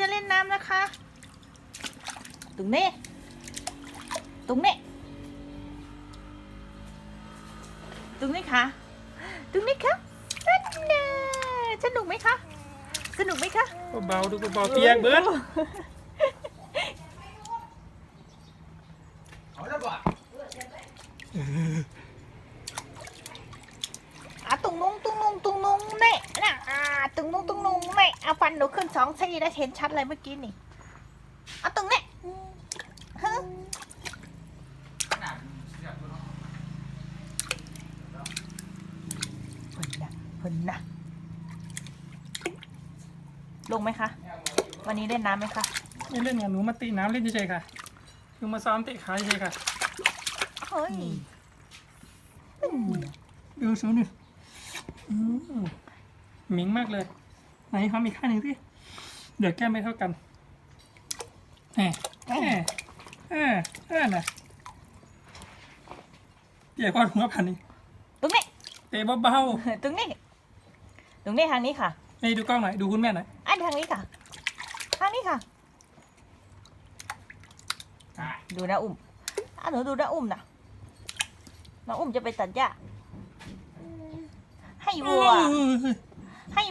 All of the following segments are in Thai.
จะเล่นน้ำนะคะ ตรงนี้ ตรงนี้ ตรงนี้ค่ะ ตรงนี้ค่ะนั่นน่ะสนุกไหมคะ สนุกไหมคะเบาดูเบาเปียงเบิร์ดเอาละบ่ ตึงนุ่งตึงนุ่งแม่เอาฟันหนูขึ้นสองซี่ได้เห็นชัดเลยเมื่อกี้นี่เอาตึงเนี่ยฮึเพิ่นนะเพิ่นนะลงไหมคะ วันนี้เล่นน้ำไหมคะไม่เล่นกับหนูมาตีน้ำเล่นเฉยๆค่ะหนูมาซ้อมเตะขาเฉยๆค่ะเฮ้ยดูสูนี่อืม เมิงมากเลยไหนเขามีกข้าหนึ่งสิเดี๋ยวแก้ไม่เท่ากันแหมแหมเออเออน่ะเดี๋ยวพอดหัวพันนี้ตรงนี้เตะเบาๆตรงนี้ตรงนี้ทางนี้ค่ะนี่ดูกล้องหน่อยดูคุณแม่หน่อยอันทางนี้ค่ะทางนี้ค่ะดูนะอุ้มหนูดูนะอุ้มนะน้องอุ้มจะไปตัดหญ้าให้วัว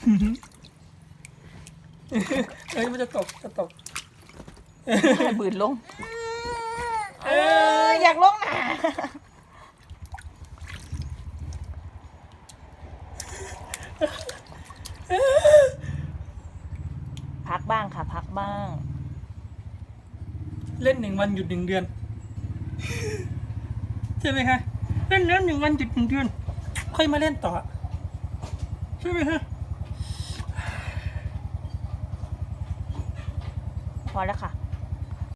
เฮ้ยมันจะตกจะตกให้บืนลง เอออยากลงนะพักบ้างค่ะ พักบ้าง เล่นหนึ่งวันหยุดหนึ่งเดือน ใช่ไหมคะ เล่นเล่นหนึ่งวันหยุดหนึ่งเดือน ค่อยมาเล่นต่อ ใช่ไหมคะ พอแล้วค่ะ